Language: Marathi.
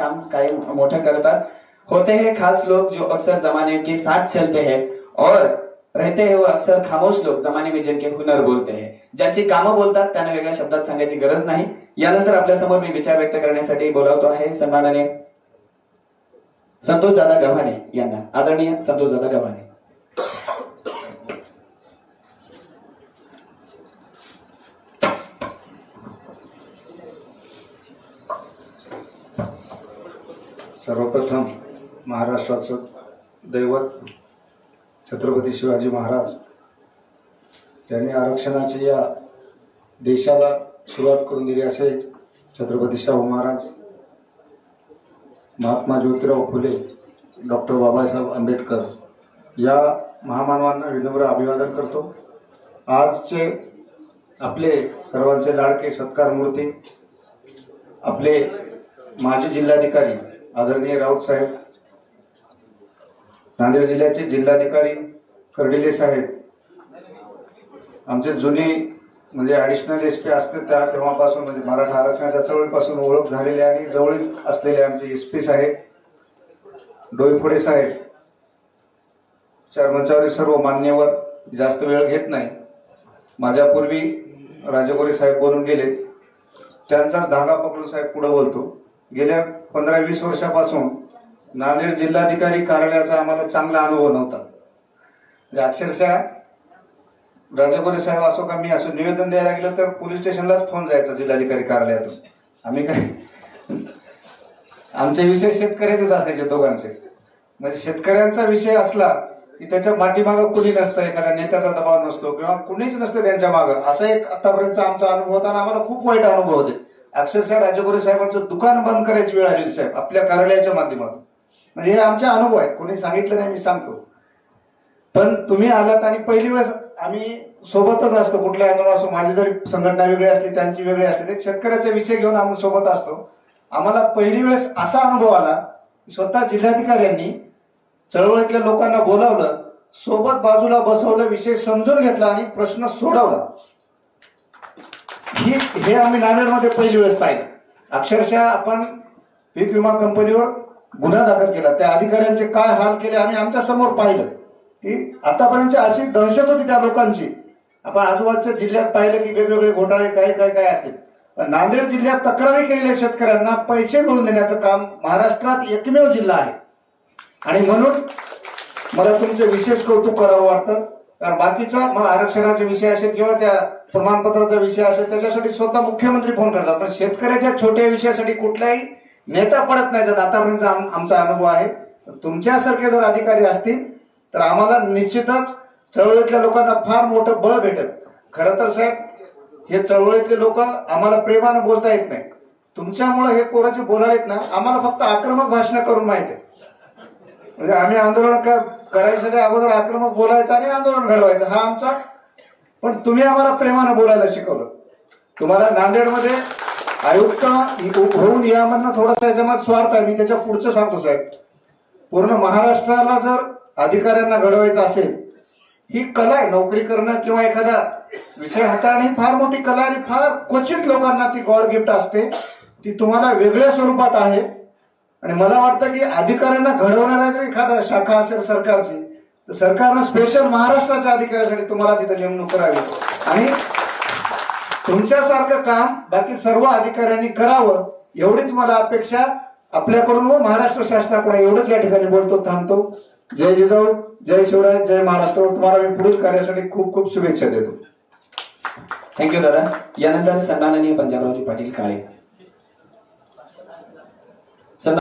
काम कायम मोठा करतात. होते हैं खास लोग जो अक्सर जमाने के साथ चलते हैं और रहते हैं वो अक्सर खामोश लोक जमाने में जिनके हुनर बोलते हैं. ज्यांची कामं बोलतात त्यांना वेगळ्या शब्दात सांगायची गरज नाही. यानंतर आपल्यासमोर मी विचार व्यक्त करण्यासाठी बोलावतो आहे सन्मानाने संतोष दादा गव्हाणे यांना. आदरणीय संतोष दादा गव्हाणे. सर्वप्रथम महाराष्ट्राचं दैवत छत्रपती शिवाजी महाराज त्यांनी आरक्षणाची या देशाला सुरुवात करून दिली असे छत्रपती शाहू महाराज महात्मा ज्योतिराव फुले डॉक्टर बाबासाहेब आंबेडकर या महामानवांना विनम्र अभिवादन करतो. आजचे आपले सर्वांचे लाडके सत्कार मूर्ती आपले माजी जिल्हाधिकारी आदरणीय राऊत साहेब नांदेड जिल्ह्याचे जिल्हाधिकारी कर्डिले साहेब आमचे जुने म्हणजे ॲडिशनल एस पी असते त्या तेव्हापासून म्हणजे मराठा आरक्षणाच्या चळवळीपासून ओळख झालेले आणि जवळील असलेले आमचे एस पी साहेब डोईफोडे साहेब चर्मचारी सर्व मान्यवर जास्त वेळ घेत नाही. माझ्यापूर्वी राजगोरे साहेब बोलून गेले. त्यांचाच धागा पकडून साहेब पुढे बोलतो. गेल्या पंधरा वीस वर्षापासून नांदेड जिल्हाधिकारी कार्यालयाचा आम्हाला चांगला अनुभव नव्हता. म्हणजे अक्षरशः राजगोरे साहेब असो का मी असं निवेदन द्यायला गेलं तर पोलीस स्टेशनलाच फोन जायचा जिल्हाधिकारी कार्यालयातून. आम्ही काय आमचे विषय शेतकऱ्याचेच असायचे दोघांचे. म्हणजे शेतकऱ्यांचा विषय असला की त्याच्या पाठीमागं कुणी नसतं एखाद्या नेत्याचा दबाव नसतो किंवा कुणीच नसतं त्यांच्या मागं. असा एक आतापर्यंतचा आमचा अनुभव होता आणि आम्हाला खूप वाईट अनुभव होते. अक्षरशः राजगुरू साहेबांचं दुकान बंद करायची वेळ आलेली साहेब आपल्या कार्यालयाच्या माध्यमातून. म्हणजे हे आमचे अनुभव आहेत. कोणी सांगितलं नाही मी सांगतो. पण तुम्ही आलात आणि पहिली वेळेस आम्ही सोबतच असतो कुठल्या आंदोलन असो माझी जरी संघटना वेगळी असली त्यांची वेगळी असली ते शेतकऱ्याचा विषय घेऊन आम्ही सोबत असतो. आम्हाला पहिली वेळेस असा अनुभव आला की स्वतः जिल्हाधिकाऱ्यांनी चळवळीतल्या लोकांना बोलावलं सोबत बाजूला बसवलं विषय समजून घेतला आणि प्रश्न सोडवला. ही हे आम्ही नांदेडमध्ये पहिली वेळेस पाहिलं. अक्षरशः आपण पीक विमा कंपनीवर गुन्हा दाखल केला. त्या अधिकाऱ्यांचे काय हाल केले आम्ही आमच्यासमोर पाहिलं. की आतापर्यंत अशी दहशत होती त्या लोकांची. आपण आजूबाजूच्या जिल्ह्यात पाहिलं की वेगवेगळे घोटाळे काय काय काय असतील. पण नांदेड जिल्ह्यात तक्रारी केलेल्या शेतकऱ्यांना पैसे मिळवून देण्याचं काम महाराष्ट्रात एकमेव जिल्हा आहे. आणि म्हणून मला तुमचं विशेष कौतुक करावं वाटतं. कारण बाकीचा मग आरक्षणाचे विषय असेल किंवा त्या प्रमाणपत्राचा विषय असेल त्याच्यासाठी स्वतः मुख्यमंत्री फोन करतात. पण शेतकऱ्याच्या छोट्या विषयासाठी कुठलाही नेता पडत नाही. आतापर्यंत आमचा अनुभव आहे. तुमच्यासारखे जर अधिकारी असतील तर आम्हाला निश्चितच चळवळीतल्या लोकांना फार मोठं बळ भेटत खरं तर साहेब हे चळवळीतले लोक आम्हाला प्रेमानं बोलता येत नाही तुमच्यामुळे हे पोरं जे बोलायला येत ना आम्हाला फक्त आक्रमक भाषण करून माहिती आहे. म्हणजे आम्ही आंदोलन क- करायसाठी अगोदर आक्रमक बोलायचं आणि आंदोलन घडवायचं. हा आमचा पण तुम्ही आम्हाला प्रेमानं बोलायला शिकवलं. तुम्हाला नांदेडमध्ये आयुक्त होऊन यामधनं थोडासा याच्यामध्ये स्वार्थ आहे. मी त्याच्या पुढचं सांगतो साहेब. पूर्ण महाराष्ट्राला जर अधिकाऱ्यांना घडवायचं असेल ही कला आहे. नोकरी करणं किंवा एखादा विषय हाताळणे ही फार मोठी कला आणि फार क्वचित लोकांना ती गॉड गिफ्ट असते. ती तुम्हाला वेगळ्या स्वरूपात आहे. आणि मला वाटतं की अधिकाऱ्यांना घडवणाऱ्या जर एखादा शाखा असेल सरकारची तर सरकारनं स्पेशल महाराष्ट्राच्या अधिकाऱ्यासाठी तुम्हाला तिथे नेमणूक करावी. आणि तुमच्यासारखं काम बाकी सर्व अधिकाऱ्यांनी करावं एवढीच मला अपेक्षा आपल्याकडून व महाराष्ट्र शासनाकडून एवढंच या ठिकाणी बोलतो थांबतो. जय जिजाऊ जय शिवराय जय महाराष्ट्र. तुम्हाला मी पुढील कार्यासाठी खूप खूप शुभेच्छा देतो. थँक्यू दादा. यानंतर सन्माननीय पंजाबरावजी पाटील काळे.